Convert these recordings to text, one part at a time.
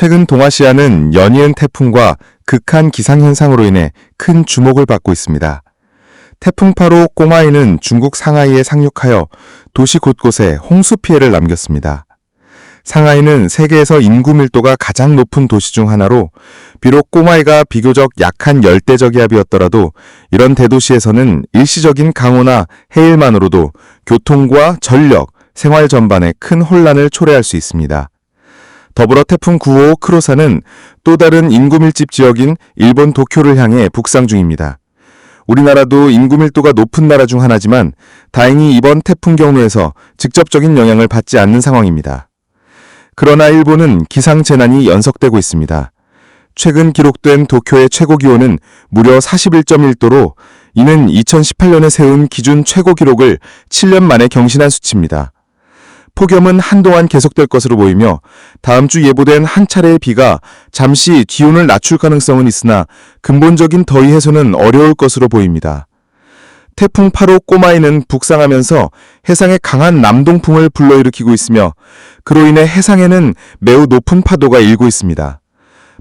최근 동아시아는 연이은 태풍과 극한 기상현상으로 인해 큰 주목을 받고 있습니다. 태풍 8호 꼬마이는 중국 상하이에 상륙하여 도시 곳곳에 홍수 피해를 남겼습니다. 상하이는 세계에서 인구 밀도가 가장 높은 도시 중 하나로 비록 꼬마이가 비교적 약한 열대저기압이었더라도 이런 대도시에서는 일시적인 강우나 해일만으로도 교통과 전력, 생활 전반에 큰 혼란을 초래할 수 있습니다. 더불어 태풍 9호 크로사는 또 다른 인구 밀집 지역인 일본 도쿄를 향해 북상 중입니다. 우리나라도 인구 밀도가 높은 나라 중 하나지만 다행히 이번 태풍 경로에서 직접적인 영향을 받지 않는 상황입니다. 그러나 일본은 기상 재난이 연속되고 있습니다. 최근 기록된 도쿄의 최고 기온은 무려 41.1도로 이는 2018년에 세운 기준 최고 기록을 7년 만에 경신한 수치입니다. 폭염은 한동안 계속될 것으로 보이며 다음 주 예보된 한 차례의 비가 잠시 기온을 낮출 가능성은 있으나 근본적인 더위 해소는 어려울 것으로 보입니다. 태풍 8호 꼬마이는 북상하면서 해상에 강한 남동풍을 불러일으키고 있으며 그로 인해 해상에는 매우 높은 파도가 일고 있습니다.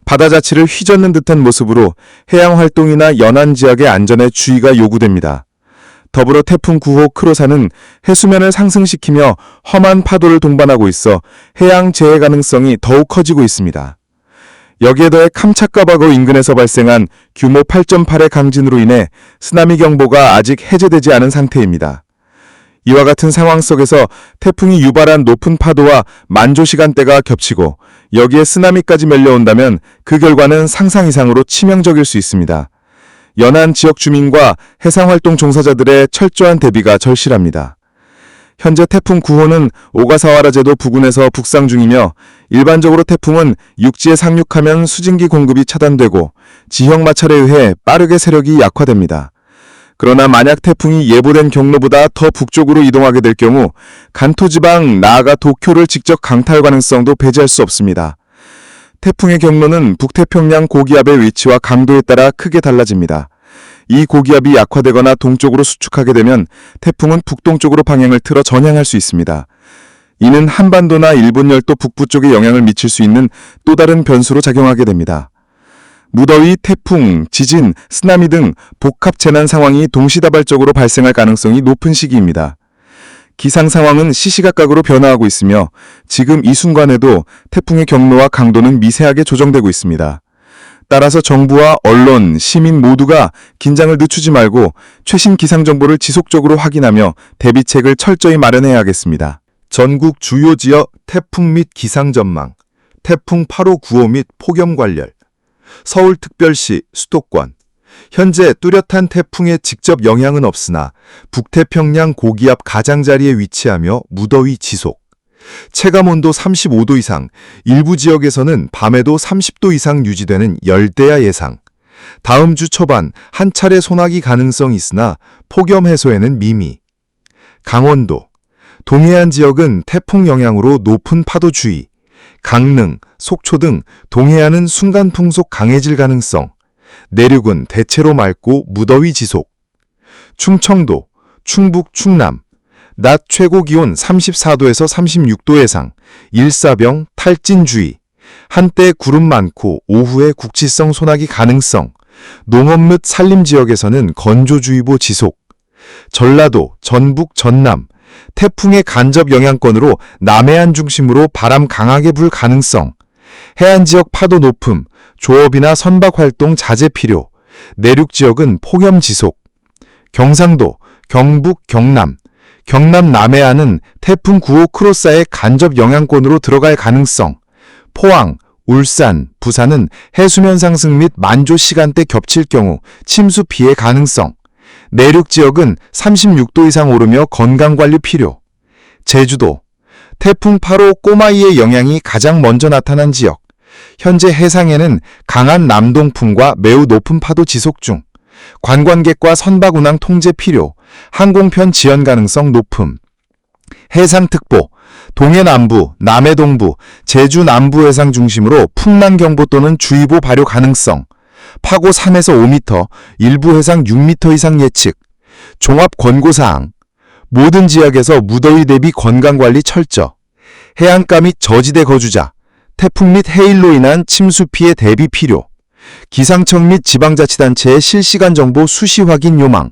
바다 자체를 휘젓는 듯한 모습으로 해양 활동이나 연안 지역의 안전에 주의가 요구됩니다. 더불어 태풍 9호 크로사는 해수면을 상승시키며 험한 파도를 동반하고 있어 해양 재해 가능성이 더욱 커지고 있습니다. 여기에 더해 캄차카바고 인근에서 발생한 규모 8.8의 강진으로 인해 쓰나미 경보가 아직 해제되지 않은 상태입니다. 이와 같은 상황 속에서 태풍이 유발한 높은 파도와 만조 시간대가 겹치고 여기에 쓰나미까지 밀려온다면 그 결과는 상상 이상으로 치명적일 수 있습니다. 연안 지역 주민과 해상활동 종사자들의 철저한 대비가 절실합니다. 현재 태풍 9호는 오가사와라 제도 부근에서 북상 중이며 일반적으로 태풍은 육지에 상륙하면 수증기 공급이 차단되고 지형 마찰에 의해 빠르게 세력이 약화됩니다. 그러나 만약 태풍이 예보된 경로보다 더 북쪽으로 이동하게 될 경우 간토 지방 나아가 도쿄를 직접 강타할 가능성도 배제할 수 없습니다. 태풍의 경로는 북태평양 고기압의 위치와 강도에 따라 크게 달라집니다. 이 고기압이 약화되거나 동쪽으로 수축하게 되면 태풍은 북동쪽으로 방향을 틀어 전향할 수 있습니다. 이는 한반도나 일본 열도 북부 쪽에 영향을 미칠 수 있는 또 다른 변수로 작용하게 됩니다. 무더위, 태풍, 지진, 쓰나미 등 복합 재난 상황이 동시다발적으로 발생할 가능성이 높은 시기입니다. 기상 상황은 시시각각으로 변화하고 있으며 지금 이 순간에도 태풍의 경로와 강도는 미세하게 조정되고 있습니다. 따라서 정부와 언론, 시민 모두가 긴장을 늦추지 말고 최신 기상 정보를 지속적으로 확인하며 대비책을 철저히 마련해야겠습니다. 전국 주요 지역 태풍 및 기상 전망, 태풍 8호 9호 및 폭염 관련, 서울특별시 수도권, 현재 뚜렷한 태풍의 직접 영향은 없으나 북태평양 고기압 가장자리에 위치하며 무더위 지속. 체감온도 35도 이상, 일부 지역에서는 밤에도 30도 이상 유지되는 열대야 예상. 다음 주 초반 한 차례 소나기 가능성이 있으나 폭염 해소에는 미미. 강원도, 동해안 지역은 태풍 영향으로 높은 파도 주의. 강릉, 속초 등 동해안은 순간 풍속 강해질 가능성. 내륙은 대체로 맑고 무더위 지속. 충청도, 충북, 충남. 낮 최고 기온 34도에서 36도 예상. 일사병, 탈진주의. 한때 구름 많고 오후에 국지성 소나기 가능성. 농업 및 산림 지역에서는 건조주의보 지속. 전라도, 전북, 전남. 태풍의 간접 영향권으로 남해안 중심으로 바람 강하게 불 가능성. 해안 지역 파도 높음, 조업이나 선박 활동 자제 필요. 내륙 지역은 폭염 지속. 경상도, 경북, 경남. 경남 남해안은 태풍 9호 크로사의 간접 영향권으로 들어갈 가능성. 포항, 울산, 부산은 해수면 상승 및 만조 시간대 겹칠 경우 침수 피해 가능성. 내륙 지역은 36도 이상 오르며 건강관리 필요. 제주도, 태풍 8호 꼬마이의 영향이 가장 먼저 나타난 지역. 현재 해상에는 강한 남동풍과 매우 높은 파도 지속 중. 관광객과 선박 운항 통제 필요. 항공편 지연 가능성 높음. 해상특보, 동해 남부, 남해 동부, 제주 남부 해상 중심으로 풍랑 경보 또는 주의보 발효 가능성. 파고 3에서 5m, 일부 해상 6m 이상 예측. 종합 권고사항. 모든 지역에서 무더위 대비 건강관리 철저. 해안가 및 저지대 거주자. 태풍 및 해일로 인한 침수 피해 대비 필요, 기상청 및 지방자치단체의 실시간 정보 수시 확인 요망,